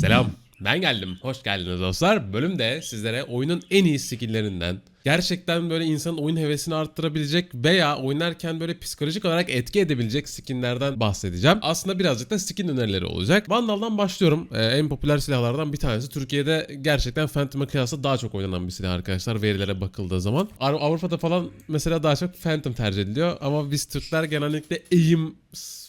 Selam. Ben geldim. Hoş geldiniz dostlar. Bölümde sizlere oyunun en iyi skill'lerinden, gerçekten böyle insanın oyun hevesini arttırabilecek veya oynarken böyle psikolojik olarak etki edebilecek skinlerden bahsedeceğim. Aslında birazcık da skin önerileri olacak. Vandal'dan başlıyorum. Ee, en popüler silahlardan bir tanesi. Türkiye'de gerçekten Phantom'a kıyasla daha çok oynanan bir silah arkadaşlar verilere bakıldığı zaman. Av- Avrupa'da falan mesela daha çok Phantom tercih ediliyor ama biz Türkler genellikle aim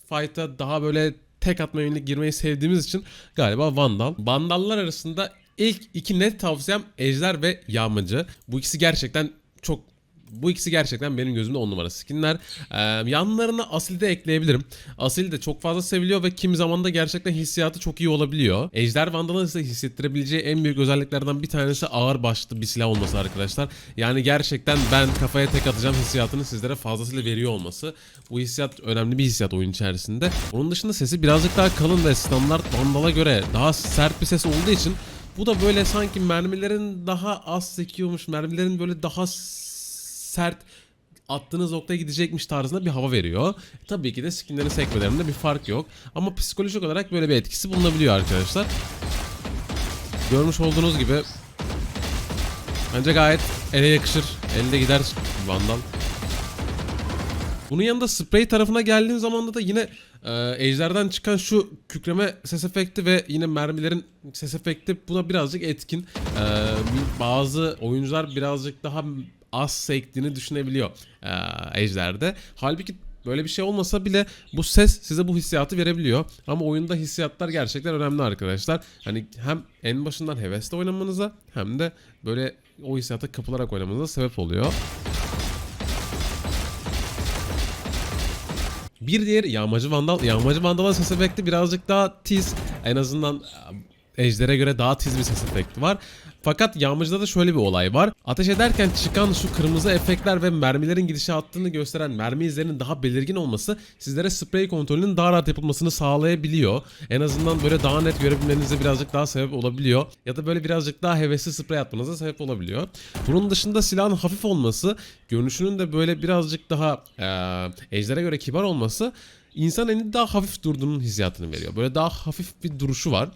fight'a daha böyle tek atma yönelik girmeyi sevdiğimiz için galiba Vandal. Vandallar arasında ilk iki net tavsiyem Ejder ve Yağmacı. Bu ikisi gerçekten çok bu ikisi gerçekten benim gözümde on numara skinler. Ee, yanlarına Asil de ekleyebilirim. Asil de çok fazla seviliyor ve kimi zaman da gerçekten hissiyatı çok iyi olabiliyor. Ejder Vandal'ın ise hissettirebileceği en büyük özelliklerden bir tanesi ağır başlı bir silah olması arkadaşlar. Yani gerçekten ben kafaya tek atacağım hissiyatını sizlere fazlasıyla veriyor olması. Bu hissiyat önemli bir hissiyat oyun içerisinde. Onun dışında sesi birazcık daha kalın ve standart Vandal'a göre daha sert bir ses olduğu için bu da böyle sanki mermilerin daha az sekiyormuş, mermilerin böyle daha sert attığınız noktaya gidecekmiş tarzında bir hava veriyor. Tabii ki de skinlerin sekmelerinde bir fark yok. Ama psikolojik olarak böyle bir etkisi bulunabiliyor arkadaşlar. Görmüş olduğunuz gibi bence gayet ele yakışır. Elde gider Vandal. Bunun yanında sprey tarafına geldiğim zaman da yine e, ejderden çıkan şu kükreme ses efekti ve yine mermilerin ses efekti buna birazcık etkin. E, bazı oyuncular birazcık daha az sektiğini düşünebiliyor e, ejderde. Halbuki Böyle bir şey olmasa bile bu ses size bu hissiyatı verebiliyor. Ama oyunda hissiyatlar gerçekten önemli arkadaşlar. Hani hem en başından hevesle oynamanıza hem de böyle o hissiyata kapılarak oynamanıza sebep oluyor. Bir diğer yağmacı vandal. Yağmacı vandalın ses efekti birazcık daha tiz. En azından ejdere göre daha tiz bir ses efekti var. Fakat yağmacıda da şöyle bir olay var. Ateş ederken çıkan şu kırmızı efektler ve mermilerin gidişatını gösteren mermi izlerinin daha belirgin olması sizlere sprey kontrolünün daha rahat yapılmasını sağlayabiliyor. En azından böyle daha net görebilmenize birazcık daha sebep olabiliyor. Ya da böyle birazcık daha hevesli sprey atmanıza sebep olabiliyor. Bunun dışında silahın hafif olması, görünüşünün de böyle birazcık daha e, ejdere göre kibar olması insan elinde daha hafif durduğunun hissiyatını veriyor. Böyle daha hafif bir duruşu var.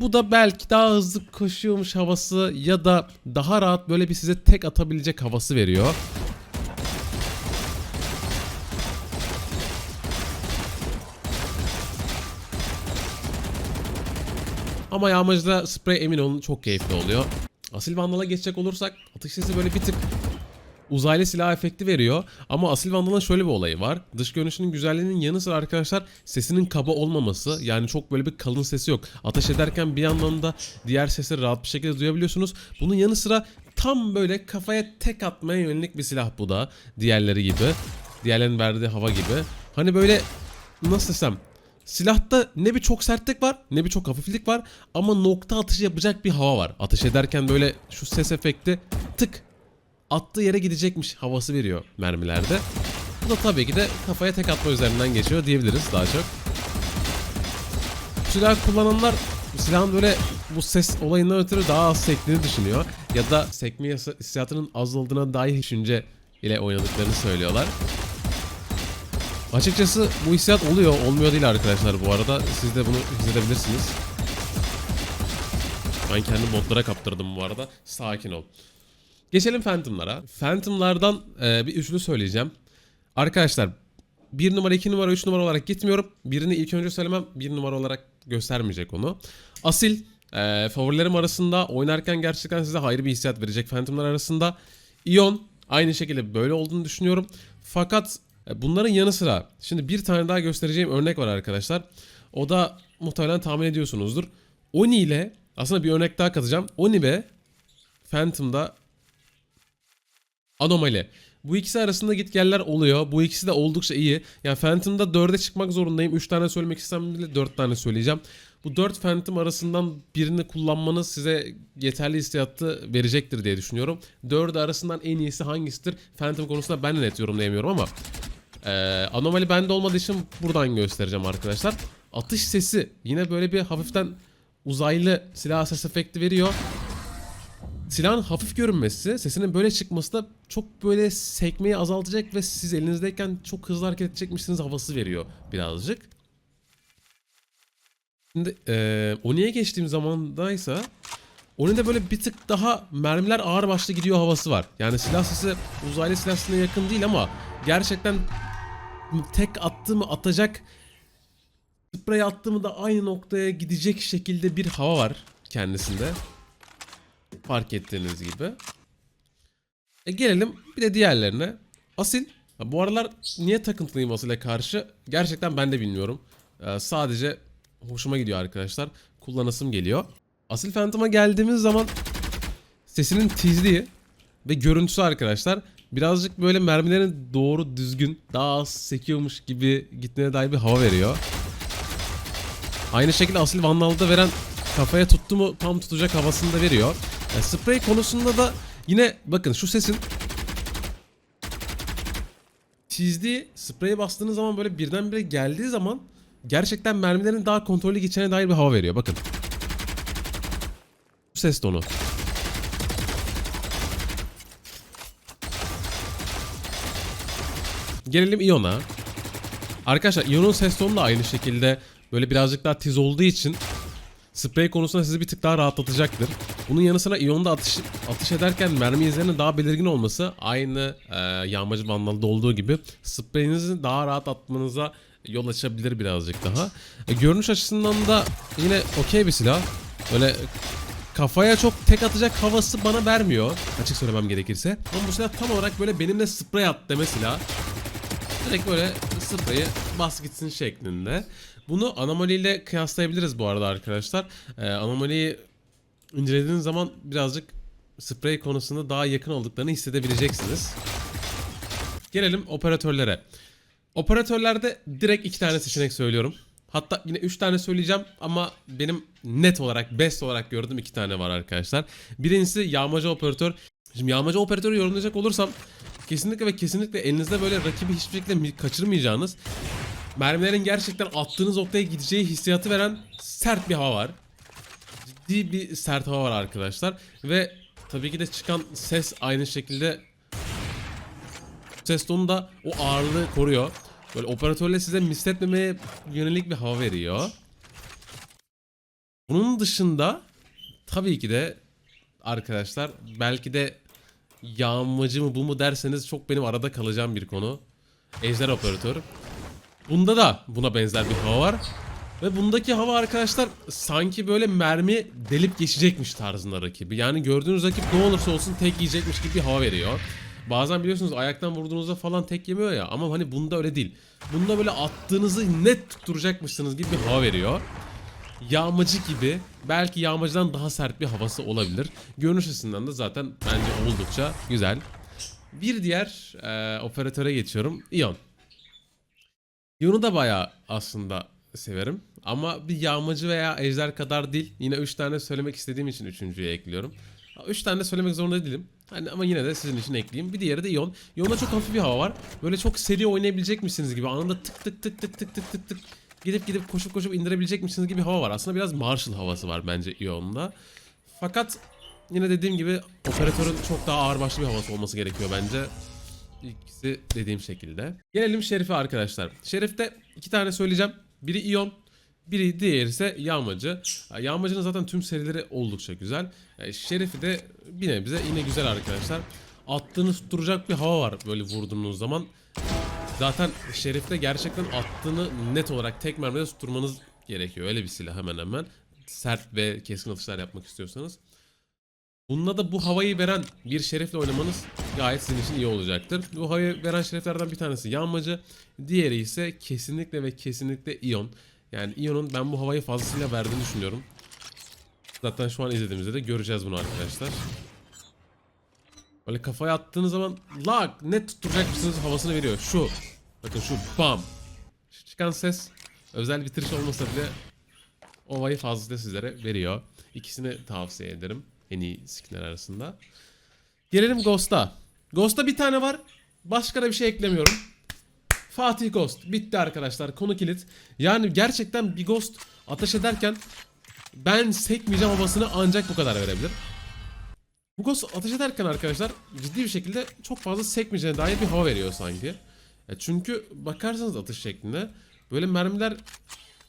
Bu da belki daha hızlı koşuyormuş havası ya da daha rahat böyle bir size tek atabilecek havası veriyor. Ama yağmacıda sprey emin olun çok keyifli oluyor. Asil Vandal'a geçecek olursak atış sesi böyle bir tık uzaylı silah efekti veriyor. Ama Asil Vandal'ın şöyle bir olayı var. Dış görünüşünün güzelliğinin yanı sıra arkadaşlar sesinin kaba olmaması. Yani çok böyle bir kalın sesi yok. Ateş ederken bir yandan da diğer sesleri rahat bir şekilde duyabiliyorsunuz. Bunun yanı sıra tam böyle kafaya tek atmaya yönelik bir silah bu da. Diğerleri gibi. Diğerlerinin verdiği hava gibi. Hani böyle nasıl desem Silahta ne bir çok sertlik var ne bir çok hafiflik var ama nokta atışı yapacak bir hava var. Ateş ederken böyle şu ses efekti tık attığı yere gidecekmiş havası veriyor mermilerde. Bu da tabii ki de kafaya tek atma üzerinden geçiyor diyebiliriz daha çok. Silah kullananlar silahın böyle bu ses olayından ötürü daha az sektiğini düşünüyor. Ya da sekme hissiyatının az olduğuna dair düşünce ile oynadıklarını söylüyorlar. Açıkçası bu hissiyat oluyor, olmuyor değil arkadaşlar bu arada. Siz de bunu hissedebilirsiniz. Ben kendi botlara kaptırdım bu arada. Sakin ol. Geçelim Phantom'lara. Phantom'lardan e, bir üçlü söyleyeceğim. Arkadaşlar 1 numara, 2 numara, 3 numara olarak gitmiyorum. Birini ilk önce söylemem 1 numara olarak göstermeyecek onu. Asil e, favorilerim arasında oynarken gerçekten size ayrı bir hissiyat verecek Phantom'lar arasında. Ion aynı şekilde böyle olduğunu düşünüyorum. Fakat e, bunların yanı sıra şimdi bir tane daha göstereceğim örnek var arkadaşlar. O da muhtemelen tahmin ediyorsunuzdur. Oni ile aslında bir örnek daha katacağım. Oni ve Phantom'da anomali. Bu ikisi arasında gitgeller oluyor. Bu ikisi de oldukça iyi. Yani Phantom'da 4'e çıkmak zorundayım. 3 tane söylemek istem bile 4 tane söyleyeceğim. Bu 4 Phantom arasından birini kullanmanız size yeterli hissiyatı verecektir diye düşünüyorum. 4'ü arasından en iyisi hangisidir? Phantom konusunda ben de net yorumlayamıyorum ama ee, anomali bende olmadığı için buradan göstereceğim arkadaşlar. Atış sesi yine böyle bir hafiften uzaylı silah ses efekti veriyor. Silahın hafif görünmesi, sesinin böyle çıkması da çok böyle sekmeyi azaltacak ve siz elinizdeyken çok hızlı hareket edecekmişsiniz havası veriyor birazcık. Şimdi eee Oni'ye geçtiğim zamandaysa Oni'de böyle bir tık daha mermiler ağır başlı gidiyor havası var. Yani silah sesi uzaylı silah yakın değil ama gerçekten tek attığımı atacak sprey attığımı da aynı noktaya gidecek şekilde bir hava var kendisinde. Fark ettiğiniz gibi. E gelelim bir de diğerlerine. Asil. Bu aralar niye takıntılıyım Asil'e karşı? Gerçekten ben de bilmiyorum. Ee, sadece hoşuma gidiyor arkadaşlar. Kullanasım geliyor. Asil Phantom'a geldiğimiz zaman sesinin tizliği ve görüntüsü arkadaşlar birazcık böyle mermilerin doğru düzgün daha az sekiyormuş gibi gitmeye dair bir hava veriyor. Aynı şekilde Asil Vandal'da veren kafaya tuttu mu tam tutacak havasını da veriyor. Yani sprey konusunda da yine bakın şu sesin çizdiği spreye bastığınız zaman böyle birdenbire geldiği zaman gerçekten mermilerin daha kontrollü geçene dair bir hava veriyor. Bakın. Bu ses tonu. Gelelim Ion'a. Arkadaşlar Ion'un ses tonu da aynı şekilde böyle birazcık daha tiz olduğu için sprey konusunda sizi bir tık daha rahatlatacaktır. Bunun yanı sıra Ion'da atış, atış ederken mermi izlerinin daha belirgin olması aynı e, yağmacı vandalda olduğu gibi spreyinizi daha rahat atmanıza yol açabilir birazcık daha. E, görünüş açısından da yine okey bir silah. Böyle kafaya çok tek atacak havası bana vermiyor. Açık söylemem gerekirse. Ama bu silah tam olarak böyle benimle sprey at deme silah. Direkt böyle spreyi bas gitsin şeklinde. Bunu Anomaly ile kıyaslayabiliriz bu arada arkadaşlar. Ee, Anomaly'yi incelediğiniz zaman birazcık sprey konusunda daha yakın olduklarını hissedebileceksiniz. Gelelim operatörlere. Operatörlerde direkt iki tane seçenek söylüyorum. Hatta yine üç tane söyleyeceğim ama benim net olarak best olarak gördüğüm iki tane var arkadaşlar. Birincisi yağmacı operatör. Şimdi yağmacı operatörü yorumlayacak olursam kesinlikle ve kesinlikle elinizde böyle rakibi hiçbir şekilde kaçırmayacağınız mermilerin gerçekten attığınız noktaya gideceği hissiyatı veren sert bir hava var. Ciddi bir sert hava var arkadaşlar. Ve tabii ki de çıkan ses aynı şekilde ses tonu da o ağırlığı koruyor. Böyle operatörle size misletmemeye yönelik bir hava veriyor. Bunun dışında tabii ki de arkadaşlar belki de yağmacı mı bu mu derseniz çok benim arada kalacağım bir konu. Ejder operatör. Bunda da buna benzer bir hava var. Ve bundaki hava arkadaşlar sanki böyle mermi delip geçecekmiş tarzında rakibi. Yani gördüğünüz rakip ne olursa olsun tek yiyecekmiş gibi bir hava veriyor. Bazen biliyorsunuz ayaktan vurduğunuzda falan tek yemiyor ya ama hani bunda öyle değil. Bunda böyle attığınızı net tutturacakmışsınız gibi bir hava veriyor. Yağmacı gibi belki yağmacıdan daha sert bir havası olabilir. Görünüş açısından da zaten bence oldukça güzel. Bir diğer e, operatöre geçiyorum. Ion. Ion'u da bayağı aslında severim. Ama bir yağmacı veya ejder kadar değil. Yine 3 tane söylemek istediğim için üçüncüye ekliyorum. 3 tane de söylemek zorunda değilim. Hani ama yine de sizin için ekleyeyim. Bir diğeri de Ion. Ion'da çok hafif bir hava var. Böyle çok seri oynayabilecek misiniz gibi. Anında tık tık tık tık tık tık tık tık gidip gidip koşup koşup indirebilecek misiniz gibi bir hava var. Aslında biraz Marshall havası var bence Ion'da. Fakat yine dediğim gibi operatörün çok daha ağır başlı bir havası olması gerekiyor bence. İkisi dediğim şekilde. Gelelim Şerif'e arkadaşlar. Şerif'te iki tane söyleyeceğim. Biri Ion, biri diğeri ise Yağmacı. Ya, Yağmacı'nın zaten tüm serileri oldukça güzel. Şerif'i de bir nebze yine güzel arkadaşlar. Attığını tutturacak bir hava var böyle vurduğunuz zaman. Zaten Şerif'te gerçekten attığını net olarak tek mermide tutturmanız gerekiyor. Öyle bir silah hemen hemen. Sert ve keskin atışlar yapmak istiyorsanız. Bununla da bu havayı veren bir şerefle oynamanız gayet sizin için iyi olacaktır. Bu havayı veren şereflerden bir tanesi yanmacı. Diğeri ise kesinlikle ve kesinlikle iyon. Yani iyonun ben bu havayı fazlasıyla verdiğini düşünüyorum. Zaten şu an izlediğimizde de göreceğiz bunu arkadaşlar. Böyle kafaya attığınız zaman lag net tutturacak mısınız havasını veriyor. Şu. Bakın şu bam. Şu çıkan ses özel bitiriş olmasa bile o havayı fazlasıyla sizlere veriyor. İkisini tavsiye ederim. En iyi skinler arasında. Gelelim Ghost'a. Ghost'ta bir tane var. Başka da bir şey eklemiyorum. Fatih Ghost. Bitti arkadaşlar. Konu kilit. Yani gerçekten bir Ghost ateş ederken ben sekmeyeceğim havasını ancak bu kadar verebilir. Bu Ghost ateş ederken arkadaşlar ciddi bir şekilde çok fazla sekmeyeceğine dair bir hava veriyor sanki. Ya çünkü bakarsanız atış şekline böyle mermiler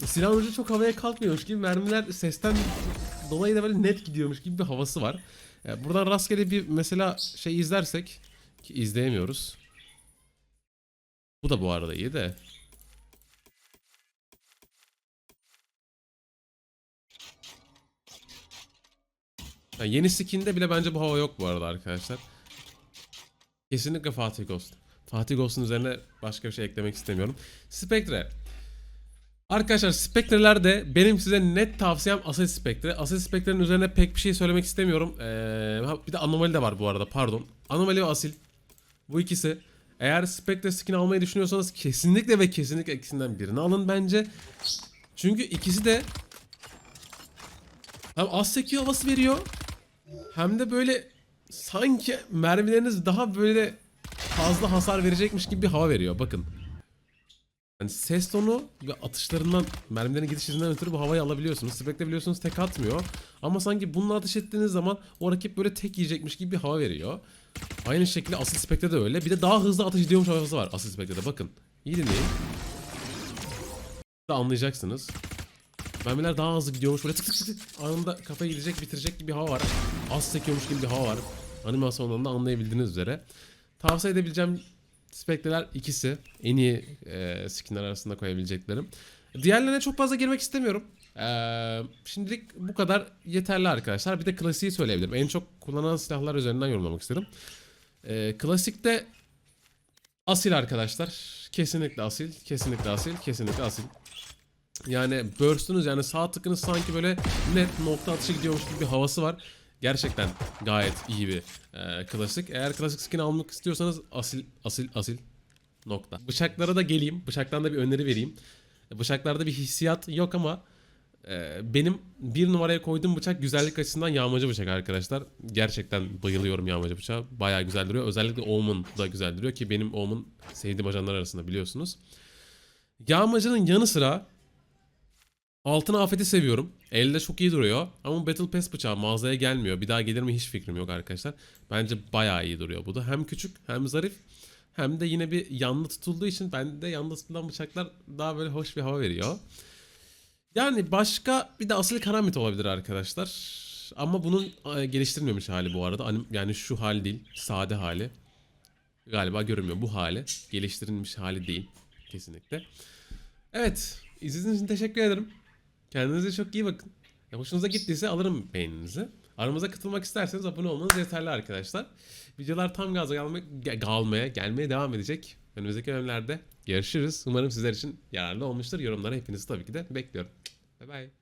Silahın ucu çok havaya kalkmıyormuş gibi mermiler sesten dolayı da böyle net gidiyormuş gibi bir havası var. E, buradan rastgele bir mesela şey izlersek ki izleyemiyoruz. Bu da bu arada iyi de. Ya yeni skinde bile bence bu hava yok bu arada arkadaşlar. Kesinlikle Fatih Ghost. Fatih Ghost'un üzerine başka bir şey eklemek istemiyorum. Spectre. Arkadaşlar Spectre'ler de benim size net tavsiyem Asil Spectre. Asil Spectre'nin üzerine pek bir şey söylemek istemiyorum. Ee, bir de Anomali de var bu arada pardon. Anomali ve Asil. Bu ikisi. Eğer Spectre skin almayı düşünüyorsanız kesinlikle ve kesinlikle ikisinden birini alın bence. Çünkü ikisi de hem az sekiyor havası veriyor hem de böyle sanki mermileriniz daha böyle fazla hasar verecekmiş gibi bir hava veriyor. Bakın. Yani ses tonu ve atışlarından, mermilerin gidiş izinden ötürü bu havayı alabiliyorsunuz. Spectre biliyorsunuz tek atmıyor. Ama sanki bununla ateş ettiğiniz zaman o rakip böyle tek yiyecekmiş gibi bir hava veriyor. Aynı şekilde Asil Spectre de öyle. Bir de daha hızlı atış ediyormuş havası var Asil Spectre'de. Bakın. İyi dinleyin. Da anlayacaksınız. Mermiler daha hızlı gidiyormuş böyle tık tık tık anında kafayı gidecek bitirecek gibi bir hava var. Az sekiyormuş gibi bir hava var. Animasyonlarında anlayabildiğiniz üzere. Tavsiye edebileceğim Spectre'ler ikisi. En iyi e, skinler arasında koyabileceklerim. Diğerlerine çok fazla girmek istemiyorum. Ee, şimdilik bu kadar yeterli arkadaşlar. Bir de klasiği söyleyebilirim. En çok kullanılan silahlar üzerinden yorumlamak istedim. Ee, klasikte asil arkadaşlar. Kesinlikle asil, kesinlikle asil, kesinlikle asil. Yani burst'ünüz yani sağ tıkınız sanki böyle net nokta atışı gidiyormuş gibi bir havası var. Gerçekten gayet iyi bir e, klasik. Eğer klasik skin almak istiyorsanız asil asil asil nokta. Bıçaklara da geleyim. Bıçaktan da bir öneri vereyim. E, Bıçaklarda bir hissiyat yok ama e, benim bir numaraya koyduğum bıçak güzellik açısından yağmacı bıçak arkadaşlar. Gerçekten bayılıyorum yağmacı bıçağa. Bayağı güzel duruyor. Özellikle Omen da güzel duruyor ki benim Omen sevdiğim ajanlar arasında biliyorsunuz. Yağmacının yanı sıra Altın afeti seviyorum. Elde çok iyi duruyor. Ama Battle Pass bıçağı mağazaya gelmiyor. Bir daha gelir mi hiç fikrim yok arkadaşlar. Bence bayağı iyi duruyor bu da. Hem küçük hem zarif. Hem de yine bir yanlı tutulduğu için bende yanlı tutulan bıçaklar daha böyle hoş bir hava veriyor. Yani başka bir de asil karamit olabilir arkadaşlar. Ama bunun e, geliştirilmemiş hali bu arada. Anim- Yani şu hali değil. Sade hali. Galiba görünmüyor. Bu hali. Geliştirilmiş hali değil. Kesinlikle. Evet. İzlediğiniz için teşekkür ederim. Kendinize çok iyi bakın. Ya hoşunuza gittiyse alırım beğeninizi. Aramıza katılmak isterseniz abone olmanız yeterli arkadaşlar. Videolar tam gaza gelme, ge- galmaya, gelmeye devam edecek. Önümüzdeki bölümlerde görüşürüz. Umarım sizler için yararlı olmuştur. Yorumlara hepinizi tabii ki de bekliyorum. Bye bye.